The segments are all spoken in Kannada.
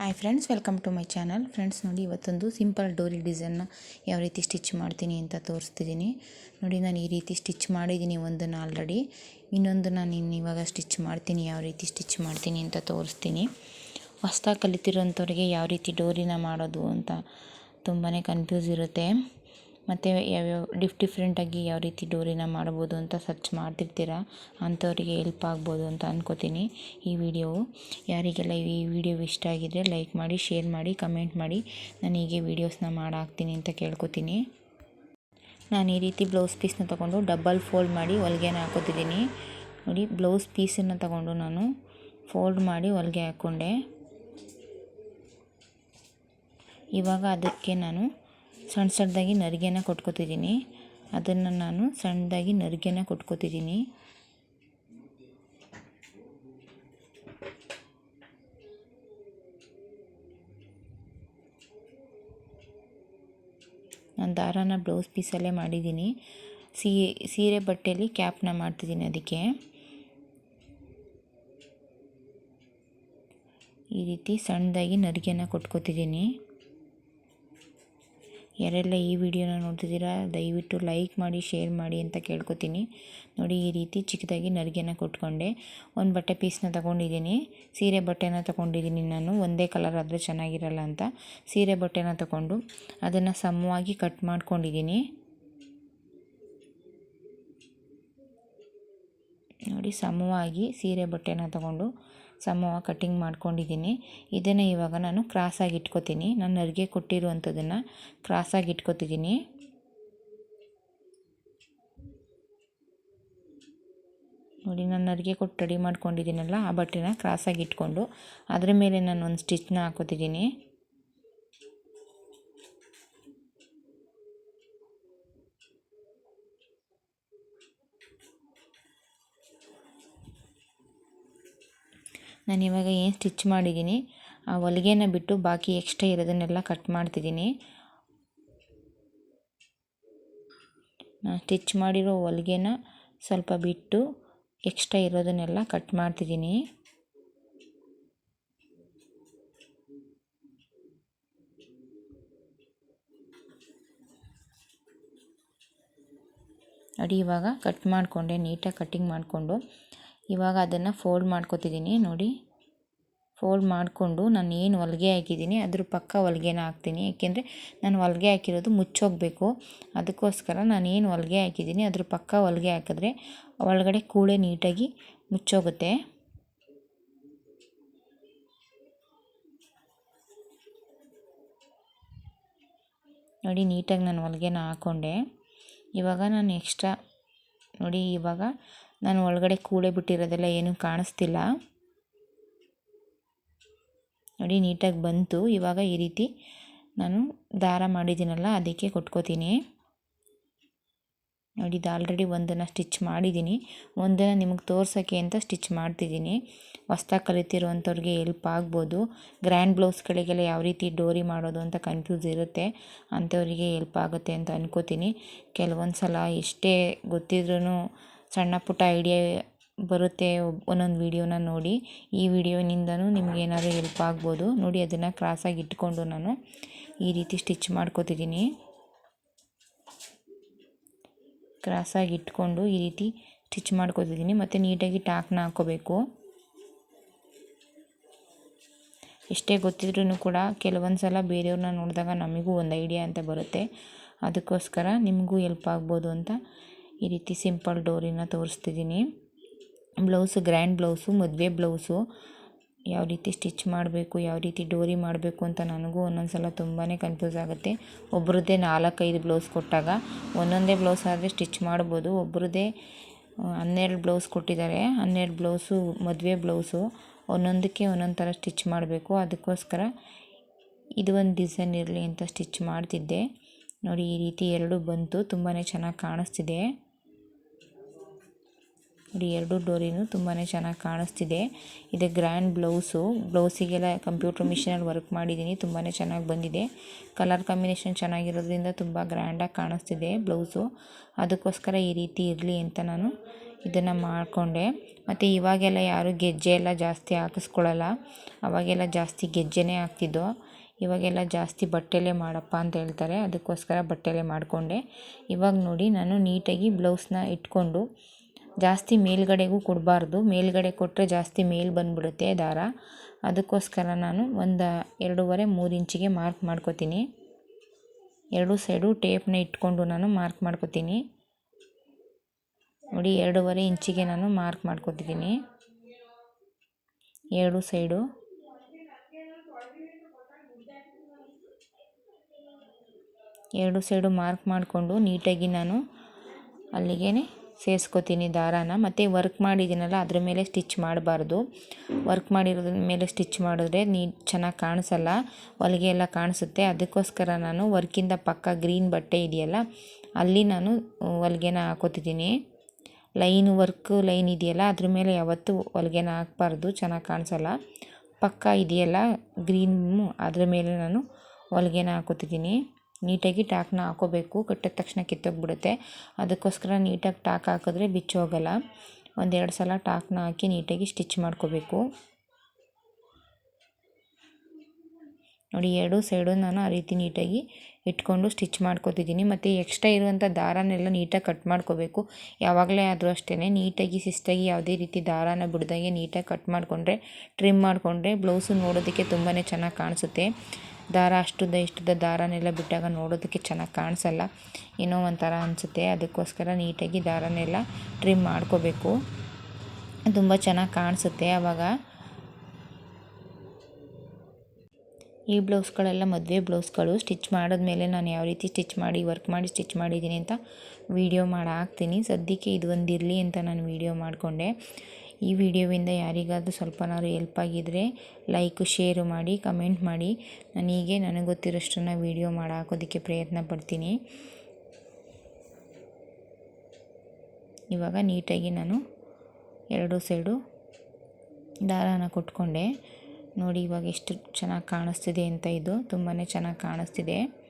Hi friends welcome to my channel friends ನೋಡಿ ಇವತ್ತೊಂದು ಸಿಂಪಲ್ ಡೋರಿ ಡಿಸೈನ್ನ ಯಾವ ರೀತಿ ಸ್ಟಿಚ್ ಮಾಡ್ತೀನಿ ಅಂತ ತೋರಿಸ್ತಿದ್ದೀನಿ. ನೋಡಿ ನಾನು ಈ ರೀತಿ ಸ್ಟಿಚ್ ಮಾಡಿದ್ದೀನಿ ಒಂದನ್ನು ಆಲ್ರೆಡಿ ಇನ್ನೊಂದು ನಾನು ಇನ್ನು ಇವಾಗ ಸ್ಟಿಚ್ ಮಾಡ್ತೀನಿ, ಯಾವ ರೀತಿ ಸ್ಟಿಚ್ ಮಾಡ್ತೀನಿ ಅಂತ ತೋರಿಸ್ತೀನಿ. ಹೊಸ್ದಾಗಿ ಕಲಿತಿರೋಂಥವ್ರಿಗೆ ಯಾವ ರೀತಿ ಡೋರಿನ ಮಾಡೋದು ಅಂತ ತುಂಬಾ ಕನ್ಫ್ಯೂಸ್ ಇರುತ್ತೆ. ಮತ್ತು ಯಾವ್ಯಾವ ಡಿಫ್ ಡಿಫ್ರೆಂಟಾಗಿ ಯಾವ ರೀತಿ ಡೋರಿನ ಮಾಡ್ಬೋದು ಅಂತ ಸರ್ಚ್ ಮಾಡ್ತಿರ್ತೀರ? ಅಂಥವರಿಗೆ ಎಲ್ಪ್ ಆಗ್ಬೋದು ಅಂತ ಅಂದ್ಕೋತೀನಿ ಈ ವಿಡಿಯೋವು ಯಾರಿಗೆಲ್ಲ ಈ ವಿಡಿಯೋ ಇಷ್ಟ ಆಗಿದ್ರೆ ಲೈಕ್ ಮಾಡಿ ಶೇರ್ ಮಾಡಿ ಕಮೆಂಟ್ ಮಾಡಿ. ನಾನು ಹೀಗೆ ವೀಡಿಯೋಸ್ನ ಮಾಡಾಕ್ತೀನಿ ಅಂತ ಕೇಳ್ಕೊತೀನಿ. ನಾನು ಈ ರೀತಿ ಬ್ಲೌಸ್ ಪೀಸ್ನ ತೊಗೊಂಡು ಡಬಲ್ ಫೋಲ್ಡ್ ಮಾಡಿ ಹೊಲಿಗೆನ ಹಾಕೋತಿದ್ದೀನಿ. ನೋಡಿ ಬ್ಲೌಸ್ ಪೀಸನ್ನು ತಗೊಂಡು ನಾನು ಫೋಲ್ಡ್ ಮಾಡಿ ಹೊಲಿಗೆ ಹಾಕ್ಕೊಂಡೆ ಇವಾಗ ಅದಕ್ಕೆ ನಾನು ಸಣ್ಣ ಸಣ್ಣದಾಗಿ ನರಿಗೆನ ಕೊಟ್ಕೋತಿದ್ದೀನಿ. ಅದನ್ನು ನಾನು ಸಣ್ಣದಾಗಿ ನರಿಗೆನ ಕೊಟ್ಕೋತಿದ್ದೀನಿ. ನಾನು ದಾರಾನ ಬ್ಲೌಸ್ ಪೀಸಲ್ಲೇ ಮಾಡಿದ್ದೀನಿ. ಸೀ ಸೀರೆ ಬಟ್ಟೆಯಲ್ಲಿ ಕ್ಯಾಪ್ನ ಮಾಡ್ತಿದ್ದೀನಿ ಅದಕ್ಕೆ. ಈ ರೀತಿ ಸಣ್ಣದಾಗಿ ನರಿಗೆನ ಕೊಟ್ಕೋತಿದ್ದೀನಿ. ಯಾರೆಲ್ಲ ಈ ವಿಡಿಯೋನ ನೋಡ್ತಿದ್ದೀರಾ, ದಯವಿಟ್ಟು ಲೈಕ್ ಮಾಡಿ, ಶೇರ್ ಮಾಡಿ ಅಂತ ಕೇಳ್ಕೊತೀನಿ. ನೋಡಿ, ಈ ರೀತಿ ಚಿಕ್ಕದಾಗಿ ನರಿಗೆನ ಕೊಟ್ಕೊಂಡೆ. ಒಂದು ಬಟ್ಟೆ ಪೀಸ್ನ ತೊಗೊಂಡಿದ್ದೀನಿ. ಸೀರೆ ಬಟ್ಟೆನ ತೊಗೊಂಡಿದ್ದೀನಿ ನಾನು. ಒಂದೇ ಕಲರ್ ಆದರೆ ಚೆನ್ನಾಗಿರಲ್ಲ ಅಂತ. ಸೀರೆ ಬಟ್ಟೆನ ತೊಗೊಂಡು ಅದನ್ನು ಸಮವಾಗಿ ಕಟ್ ಮಾಡ್ಕೊಂಡಿದ್ದೀನಿ. ನೋಡಿ, ಸಮವಾಗಿ ಸೀರೆ ಬಟ್ಟೆನ ತಗೊಂಡು ಸಮವಾಗಿ ಕಟ್ಟಿಂಗ್ ಮಾಡ್ಕೊಂಡಿದ್ದೀನಿ. ಇದನ್ನು ಇವಾಗ ನಾನು ಕ್ರಾಸಾಗಿ ಇಟ್ಕೋತೀನಿ. ನಾನು ನರಿಗೆ ಕೊಟ್ಟಿರುವಂಥದ್ದನ್ನು ಕ್ರಾಸಾಗಿ ಇಟ್ಕೋತಿದ್ದೀನಿ. ನೋಡಿ, ನಾನು ನರಿಗೆ ಕೊಟ್ಟು ರೆಡಿ ಮಾಡ್ಕೊಂಡಿದ್ದೀನಲ್ಲ, ಆ ಬಟ್ಟೆನ ಕ್ರಾಸಾಗಿ ಇಟ್ಕೊಂಡು, ಅದರ ಮೇಲೆ ನಾನು ಒಂದು ಸ್ಟಿಚ್ನ ಹಾಕೋತಿದ್ದೀನಿ. ನಾನು ಇವಾಗ ಏನು ಸ್ಟಿಚ್ ಮಾಡಿದ್ದೀನಿ ಆ ಹೊಲಿಗೆನ ಬಿಟ್ಟು ಬಾಕಿ ಎಕ್ಸ್ಟ್ರಾ ಇರೋದನ್ನೆಲ್ಲ ಕಟ್ ಮಾಡ್ತಿದ್ದೀನಿ ನಾನು ಸ್ಟಿಚ್ ಮಾಡಿರೋ ಹೊಲಿಗೆನ ಸ್ವಲ್ಪ ಬಿಟ್ಟು ಎಕ್ಸ್ಟ್ರಾ ಇರೋದನ್ನೆಲ್ಲ ಕಟ್ ಮಾಡ್ತಿದ್ದೀನಿ ಅಡಿ ಇವಾಗ ಕಟ್ ಮಾಡಿಕೊಂಡೆ, ನೀಟಾಗಿ ಕಟ್ಟಿಂಗ್ ಮಾಡಿಕೊಂಡು. ಇವಾಗ ಅದನ್ನು ಫೋಲ್ಡ್ ಮಾಡ್ಕೊತಿದ್ದೀನಿ, ನೋಡಿ. ಫೋಲ್ಡ್ ಮಾಡಿಕೊಂಡು ನಾನು ಏನು ಹೊಲಿಗೆ ಹಾಕಿದ್ದೀನಿ, ಅದ್ರ ಪಕ್ಕ ಹೊಲಿಗೆನ ಹಾಕ್ತೀನಿ. ಏಕೆಂದರೆ ನಾನು ಹೊಲಿಗೆ ಹಾಕಿರೋದು ಮುಚ್ಚೋಗಬೇಕು. ಅದಕ್ಕೋಸ್ಕರ ನಾನು ಏನು ಹೊಲಿಗೆ ಹಾಕಿದ್ದೀನಿ, ಅದ್ರ ಪಕ್ಕ ಹೊಲಿಗೆ ಹಾಕಿದ್ರೆ ಒಳಗಡೆ ಕೂಳೆ ನೀಟಾಗಿ ಮುಚ್ಚೋಗುತ್ತೆ. ನೋಡಿ, ನೀಟಾಗಿ ನಾನು ಹೊಲಿಗೆನ ಹಾಕ್ಕೊಂಡೆ ಇವಾಗ ನಾನು ಎಕ್ಸ್ಟ್ರಾ ನೋಡಿ, ಇವಾಗ ನಾನು ಒಳಗಡೆ ಕೂಳೆ ಬಿಟ್ಟಿರೋದೆಲ್ಲ ಏನೂ ಕಾಣಿಸ್ತಿಲ್ಲ. ನೋಡಿ, ನೀಟಾಗಿ ಬಂತು. ಇವಾಗ ಈ ರೀತಿ ನಾನು ದಾರ ಮಾಡಿದ್ದೀನಲ್ಲ, ಅದಕ್ಕೆ ಕೊಟ್ಕೋತೀನಿ. ನೋಡಿ, ಇದು ಆಲ್ರೆಡಿ ಒಂದನ್ನು ಸ್ಟಿಚ್ ಮಾಡಿದ್ದೀನಿ. ಒಂದನ್ನು ನಿಮಗೆ ತೋರ್ಸೋಕ್ಕೆ ಅಂತ ಸ್ಟಿಚ್ ಮಾಡ್ತಿದ್ದೀನಿ. ಹೊಸ್ದಾಗಿ ಕಲಿತಿರುವಂಥವ್ರಿಗೆ ಎಲ್ಪ್ ಆಗ್ಬೋದು. ಗ್ರ್ಯಾಂಡ್ ಬ್ಲೌಸ್ಗಳಿಗೆಲ್ಲ ಯಾವ ರೀತಿ ಡೋರಿ ಮಾಡೋದು ಅಂತ ಕನ್ಫ್ಯೂಸ್ ಇರುತ್ತೆ. ಅಂಥವರಿಗೆ ಎಲ್ಪ್ ಆಗುತ್ತೆ ಅಂತ ಅನ್ಕೋತೀನಿ. ಕೆಲವೊಂದು ಸಲ ಎಷ್ಟೇ ಗೊತ್ತಿದ್ರೂ ಸಣ್ಣ ಪುಟ್ಟ ಐಡಿಯಾ ಬರುತ್ತೆ ಒಂದೊಂದು ವೀಡಿಯೋನ ನೋಡಿ. ಈ ವಿಡಿಯೋನಿಂದನೂ ನಿಮ್ಗೆ ಏನಾದರೂ ಹೆಲ್ಪ್ ಆಗ್ಬೋದು. ನೋಡಿ, ಅದನ್ನು ಕ್ರಾಸಾಗಿ ಇಟ್ಕೊಂಡು ನಾನು ಈ ರೀತಿ ಸ್ಟಿಚ್ ಮಾಡ್ಕೋತಿದ್ದೀನಿ ಕ್ರಾಸಾಗಿ ಇಟ್ಕೊಂಡು ಈ ರೀತಿ ಸ್ಟಿಚ್ ಮಾಡ್ಕೋತಿದ್ದೀನಿ ಮತ್ತು ನೀಟಾಗಿ ಟಾಕ್ನ ಹಾಕೋಬೇಕು. ಎಷ್ಟೇ ಗೊತ್ತಿದ್ರೂ ಕೂಡ ಕೆಲವೊಂದು ಸಲ ಬೇರೆಯವ್ರನ್ನ ನೋಡಿದಾಗ ನಮಗೂ ಒಂದು ಐಡಿಯಾ ಅಂತ ಬರುತ್ತೆ. ಅದಕ್ಕೋಸ್ಕರ ನಿಮಗೂ ಹೆಲ್ಪ್ ಆಗ್ಬೋದು ಅಂತ ಈ ರೀತಿ ಸಿಂಪಲ್ ಡೋರಿನ ತೋರಿಸ್ತಿದ್ದೀನಿ. ಬ್ಲೌಸು, ಗ್ರ್ಯಾಂಡ್ ಬ್ಲೌಸು, ಮದುವೆ ಬ್ಲೌಸು. ಯಾವ ರೀತಿ ಸ್ಟಿಚ್ ಮಾಡಬೇಕು, ಯಾವ ರೀತಿ ಡೋರಿ ಮಾಡಬೇಕು ಅಂತ ನನಗೂ ಒಂದೊಂದು ಸಲ ತುಂಬಾ ಕನ್ಫ್ಯೂಸ್ ಆಗುತ್ತೆ. ಒಬ್ಬರದ್ದೇ ನಾಲ್ಕೈದು ಬ್ಲೌಸ್ ಕೊಟ್ಟಾಗ ಒಂದೊಂದೇ ಬ್ಲೌಸ್ ಆದರೆ ಸ್ಟಿಚ್ ಮಾಡ್ಬೋದು. ಒಬ್ಬರದ್ದೇ ಹನ್ನೆರಡು ಬ್ಲೌಸ್ ಕೊಟ್ಟಿದ್ದಾರೆ. ಹನ್ನೆರಡು ಬ್ಲೌಸು, ಮದುವೆ ಬ್ಲೌಸು. ಒಂದೊಂದಕ್ಕೆ ಒಂದೊಂದು ಥರ ಸ್ಟಿಚ್ ಮಾಡಬೇಕು. ಅದಕ್ಕೋಸ್ಕರ ಇದು ಒಂದು ಡಿಸೈನ್ ಇರಲಿ ಅಂತ ಸ್ಟಿಚ್ ಮಾಡ್ತಿದ್ದೆ. ನೋಡಿ, ಈ ರೀತಿ ಎರಡು ಬಂತು. ತುಂಬಾ ಚೆನ್ನಾಗಿ ಕಾಣಿಸ್ತಿದೆ. ನೋಡಿ, ಎರಡು ಡೋರಿನು ತುಂಬಾ ಚೆನ್ನಾಗಿ ಕಾಣಿಸ್ತಿದೆ. ಇದು ಗ್ರ್ಯಾಂಡ್ ಬ್ಲೌಸು. ಬ್ಲೌಸಿಗೆಲ್ಲ ಕಂಪ್ಯೂಟರ್ ಮಿಷಿನಲ್ಲಿ ವರ್ಕ್ ಮಾಡಿದ್ದೀನಿ. ತುಂಬಾ ಚೆನ್ನಾಗಿ ಬಂದಿದೆ. ಕಲರ್ ಕಾಂಬಿನೇಷನ್ ಚೆನ್ನಾಗಿರೋದ್ರಿಂದ ತುಂಬ ಗ್ರ್ಯಾಂಡಾಗಿ ಕಾಣಿಸ್ತಿದೆ ಬ್ಲೌಸು. ಅದಕ್ಕೋಸ್ಕರ ಈ ರೀತಿ ಇರಲಿ ಅಂತ ನಾನು ಇದನ್ನು ಮಾಡಿಕೊಂಡೆ. ಮತ್ತು ಇವಾಗೆಲ್ಲ ಯಾರು ಗೆಜ್ಜೆ ಎಲ್ಲ ಜಾಸ್ತಿ ಹಾಕಿಸ್ಕೊಳ್ಳಲ್ಲ ಅವಾಗೆಲ್ಲ ಜಾಸ್ತಿ ಗೆಜ್ಜೆನೇ ಹಾಕ್ತಿದ್ದೋ. ಇವಾಗೆಲ್ಲ ಜಾಸ್ತಿ ಬಟ್ಟೆಲೇ ಮಾಡಪ್ಪ ಅಂತ ಹೇಳ್ತಾರೆ. ಅದಕ್ಕೋಸ್ಕರ ಬಟ್ಟೆಲೇ ಮಾಡಿಕೊಂಡೆ. ಇವಾಗ ನೋಡಿ, ನಾನು ನೀಟಾಗಿ ಬ್ಲೌಸ್ನ ಇಟ್ಕೊಂಡು ಜಾಸ್ತಿ ಮೇಲ್ಗಡೆಗೂ ಕೊಡಬಾರ್ದು. ಮೇಲ್ಗಡೆ ಕೊಟ್ಟರೆ ಜಾಸ್ತಿ ಮೇಲ್ ಬಂದುಬಿಡುತ್ತೆ ದಾರ. ಅದಕ್ಕೋಸ್ಕರ ನಾನು ಒಂದು ಎರಡೂವರೆ, ಮೂರು ಇಂಚಿಗೆ ಮಾರ್ಕ್ ಮಾಡ್ಕೋತೀನಿ. ಎರಡು ಸೈಡು ಟೇಪ್ನ ಇಟ್ಕೊಂಡು ನಾನು ಮಾರ್ಕ್ ಮಾಡ್ಕೋತೀನಿ. ನೋಡಿ, ಎರಡೂವರೆ ಇಂಚಿಗೆ ನಾನು ಮಾರ್ಕ್ ಮಾಡ್ಕೊತಿದ್ದೀನಿ. ಎರಡು ಸೈಡು. ಎರಡು ಸೈಡು ಮಾರ್ಕ್ ಮಾಡಿಕೊಂಡು ನೀಟಾಗಿ ನಾನು ಅಲ್ಲಿಗೆ ಸೇರಿಸ್ಕೋತೀನಿ ದಾರಾನ. ಮತ್ತು ವರ್ಕ್ ಮಾಡಿದ್ದೀನಲ್ಲ ಅದ್ರ ಮೇಲೆ ಸ್ಟಿಚ್ ಮಾಡಬಾರ್ದು. ವರ್ಕ್ ಮಾಡಿರೋದ್ರ ಮೇಲೆ ಸ್ಟಿಚ್ ಮಾಡಿದ್ರೆ ನೀ ಚೆನ್ನಾಗಿ ಕಾಣಿಸಲ್ಲ. ಹೊಲಿಗೆ ಎಲ್ಲ ಕಾಣಿಸುತ್ತೆ. ಅದಕ್ಕೋಸ್ಕರ ನಾನು ವರ್ಕಿಂದ ಪಕ್ಕ ಗ್ರೀನ್ ಬಟ್ಟೆ ಇದೆಯಲ್ಲ, ಅಲ್ಲಿ ನಾನು ಹೊಲಿಗೆನ ಹಾಕೋತಿದ್ದೀನಿ. ಲೈನ್ ವರ್ಕ್ ಲೈನ್ ಇದೆಯಲ್ಲ, ಅದ್ರ ಮೇಲೆ ಯಾವತ್ತೂ ಹೊಲಿಗೆನ ಹಾಕ್ಬಾರ್ದು. ಚೆನ್ನಾಗಿ ಕಾಣಿಸಲ್ಲ. ಪಕ್ಕ ಇದೆಯಲ್ಲ ಗ್ರೀನ್ ಅದ್ರ ಮೇಲೆ ನಾನು ಹೊಲಿಗೆನ ಹಾಕೋತಿದ್ದೀನಿ. ನೀಟಾಗಿ ಟಾಕ್ನ ಹಾಕೋಬೇಕು. ಕಟ್ಟಿದ ತಕ್ಷಣ ಕಿತ್ತೋಗ್ಬಿಡುತ್ತೆ. ಅದಕ್ಕೋಸ್ಕರ ನೀಟಾಗಿ ಟಾಕ್ ಹಾಕಿದ್ರೆ ಬಿಚ್ಚೋಗಲ್ಲ. ಒಂದೆರಡು ಸಲ ಟಾಕ್ನ ಹಾಕಿ ನೀಟಾಗಿ ಸ್ಟಿಚ್ ಮಾಡ್ಕೋಬೇಕು. ನೋಡಿ, ಎರಡು ಸೈಡು ನಾನು ಆ ರೀತಿ ನೀಟಾಗಿ ಇಟ್ಕೊಂಡು ಸ್ಟಿಚ್ ಮಾಡ್ಕೋತಿದ್ದೀನಿ. ಮತ್ತು ಎಕ್ಸ್ಟ್ರಾ ಇರುವಂಥ ದಾರನೆಲ್ಲ ನೀಟಾಗಿ ಕಟ್ ಮಾಡ್ಕೋಬೇಕು. ಯಾವಾಗಲೇ ಆದರೂ ಅಷ್ಟೇ ನೀಟಾಗಿ ಶಿಸ್ತಾಗಿ ಯಾವುದೇ ರೀತಿ ದಾರಾನ ಬಿಡ್ದಂಗೆ ನೀಟಾಗಿ ಕಟ್ ಮಾಡಿಕೊಂಡ್ರೆ, ಟ್ರಿಮ್ ಮಾಡಿಕೊಂಡ್ರೆ ಬ್ಲೌಸು ನೋಡೋದಕ್ಕೆ ತುಂಬಾ ಚೆನ್ನಾಗಿ ಕಾಣಿಸುತ್ತೆ. ದಾರ, ಅಷ್ಟುದ್ದ ಇಷ್ಟುದ್ದ ದಾರನೆಲ್ಲ ಬಿಟ್ಟಾಗ ನೋಡೋದಕ್ಕೆ ಚೆನ್ನಾಗಿ ಕಾಣಿಸಲ್ಲ. ಏನೋ ಒಂಥರ ಅನಿಸುತ್ತೆ. ಅದಕ್ಕೋಸ್ಕರ ನೀಟಾಗಿ ದಾರನೆಲ್ಲ ಟ್ರಿಮ್ ಮಾಡ್ಕೋಬೇಕು. ತುಂಬ ಚೆನ್ನಾಗಿ ಕಾಣಿಸುತ್ತೆ ಆವಾಗ ಈ ಬ್ಲೌಸ್ಗಳೆಲ್ಲ ಮದುವೆ ಬ್ಲೌಸ್ಗಳು. ಸ್ಟಿಚ್ ಮಾಡಿದ್ಮೇಲೆ ನಾನು ಯಾವ ರೀತಿ ಸ್ಟಿಚ್ ಮಾಡಿ, ವರ್ಕ್ ಮಾಡಿ ಸ್ಟಿಚ್ ಮಾಡಿದ್ದೀನಿ ಅಂತ ವೀಡಿಯೋ ಮಾಡಿ ಹಾಕ್ತೀನಿ ಸದ್ಯಕ್ಕೆ ಇದು ಒಂದಿರಲಿ ಅಂತ ನಾನು ವೀಡಿಯೋ ಮಾಡಿಕೊಂಡೆ. ಈ ವಿಡಿಯೋವಿಂದ ಯಾರಿಗಾದರೂ ಸ್ವಲ್ಪನಾದ್ರು ಎಲ್ಪ್ ಆಗಿದ್ದರೆ ಲೈಕು ಶೇರು ಮಾಡಿ ಕಮೆಂಟ್ ಮಾಡಿ. ನನಗೆ ನನಗೆ ಗೊತ್ತಿರೋಷ್ಟನ್ನು ವೀಡಿಯೋ ಮಾಡಾಕೋದಕ್ಕೆ ಪ್ರಯತ್ನ ಪಡ್ತೀನಿ. ಇವಾಗ ನೀಟಾಗಿ ನಾನು ಎರಡು ಸೈಡು ದಾರಾನ ಕೊಟ್ಕೊಂಡೆ. ನೋಡಿ ಇವಾಗ ಎಷ್ಟು ಚೆನ್ನಾಗಿ ಕಾಣಿಸ್ತಿದೆ ಅಂತ ಇದು. ತುಂಬಾ ಚೆನ್ನಾಗಿ ಕಾಣಿಸ್ತಿದೆ.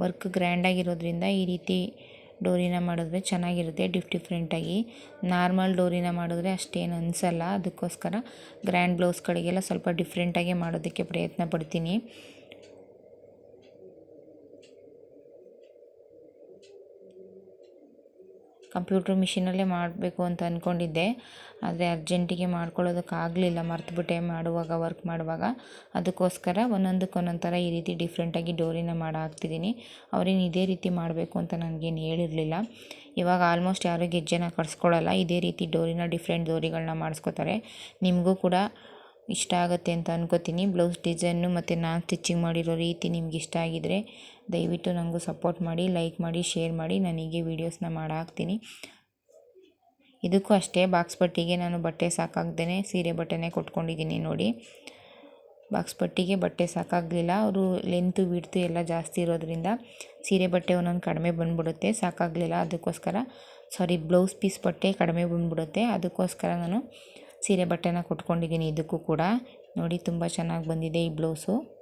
ವರ್ಕ್ ಗ್ರ್ಯಾಂಡಾಗಿರೋದ್ರಿಂದ ಈ ರೀತಿ ಡೋರಿನ ಮಾಡಿದ್ರೆ ಚೆನ್ನಾಗಿರುತ್ತೆ, ಡಿಫ್ ಡಿಫ್ರೆಂಟಾಗಿ ನಾರ್ಮಲ್ ಡೋರಿನ ಮಾಡಿದ್ರೆ ಅಷ್ಟೇನು ಅನಿಸಲ್ಲ. ಅದಕ್ಕೋಸ್ಕರ ಗ್ರ್ಯಾಂಡ್ ಬ್ಲೌಸ್ಗಳಿಗೆಲ್ಲ ಸ್ವಲ್ಪ ಡಿಫ್ರೆಂಟಾಗಿ ಮಾಡೋದಕ್ಕೆ ಪ್ರಯತ್ನ ಪಡ್ತೀನಿ. ಕಂಪ್ಯೂಟ್ರ್ ಮಿಷಿನಲ್ಲೇ ಮಾಡಬೇಕು ಅಂತ ಅಂದ್ಕೊಂಡಿದ್ದೆ ಆದರೆ ಅರ್ಜೆಂಟಿಗೆ ಮಾಡ್ಕೊಳ್ಳೋದಕ್ಕಾಗಲಿಲ್ಲ. ಮರ್ತುಬಿಟ್ಟೆ ಮಾಡುವಾಗ, ವರ್ಕ್ ಮಾಡುವಾಗ. ಅದಕ್ಕೋಸ್ಕರ ಒಂದೊಂದಕ್ಕೆ ಒಂದೊಂದು ಥರ ಈ ರೀತಿ ಡಿಫ್ರೆಂಟಾಗಿ ಡೋರಿನ ಮಾಡಿ ಹಾಕ್ತಿದ್ದೀನಿ ಅವ್ರೇನು ಇದೇ ರೀತಿ ಮಾಡಬೇಕು ಅಂತ ನನಗೇನು ಹೇಳಿರಲಿಲ್ಲ. ಇವಾಗ ಆಲ್ಮೋಸ್ಟ್ ಯಾರೂ ಗೆಜ್ಜೆನ ಕಟ್ಸ್ಕೊಳ್ಳಲ್ಲ ಇದೇ ರೀತಿ ಡೋರಿನ ಡಿಫ್ರೆಂಟ್ ಡೋರಿಗಳನ್ನ ಮಾಡಿಸ್ಕೋತಾರೆ. ನಿಮಗೂ ಕೂಡ ಇಷ್ಟ ಆಗುತ್ತೆ ಅಂತ ಅನ್ಕೋತೀನಿ. ಬ್ಲೌಸ್ ಡಿಸೈನು ಮತ್ತು ನಾನು ಸ್ಟಿಚಿಂಗ್ ಮಾಡಿರೋ ರೀತಿ ನಿಮ್ಗೆ ಇಷ್ಟ ಆಗಿದರೆ ದಯವಿಟ್ಟು ನನಗೂ ಸಪೋರ್ಟ್ ಮಾಡಿ, ಲೈಕ್ ಮಾಡಿ, ಶೇರ್ ಮಾಡಿ. ನನಗೆ ವೀಡಿಯೋಸ್ನ ಮಾಡಾಕ್ತೀನಿ. ಇದಕ್ಕೂ ಅಷ್ಟೇ, ಬಾಕ್ಸ್ ಪಟ್ಟಿಗೆ ನಾನು ಬಟ್ಟೆ ಸಾಕಾಗ್ದೇ ಸೀರೆ ಬಟ್ಟೆನೇ ಕೊಟ್ಕೊಂಡಿದ್ದೀನಿ ನೋಡಿ. ಬಾಕ್ಸ್ ಪಟ್ಟಿಗೆ ಬಟ್ಟೆ ಸಾಕಾಗಲಿಲ್ಲ. ಅವರು ಲೆಂತು ಬಿಡ್ತು ಎಲ್ಲ ಜಾಸ್ತಿ ಇರೋದ್ರಿಂದ ಸೀರೆ ಬಟ್ಟೆ ಒಂದೊಂದು ಕಡಿಮೆ ಬಂದ್ಬಿಡುತ್ತೆ, ಸಾಕಾಗಲಿಲ್ಲ. ಅದಕ್ಕೋಸ್ಕರ ಸಾರಿ ಬ್ಲೌಸ್ ಪೀಸ್ ಬಟ್ಟೆ ಕಡಿಮೆ ಬಂದ್ಬಿಡುತ್ತೆ. ಅದಕ್ಕೋಸ್ಕರ ನಾನು ಸೀರೆ ಬಟ್ಟೆನ ಕೊಟ್ಕೊಂಡಿದ್ದೀನಿ ಇದಕ್ಕೂ ಕೂಡ. ನೋಡಿ ತುಂಬ ಚೆನ್ನಾಗಿ ಬಂದಿದೆ ಈ ಬ್ಲೌಸು.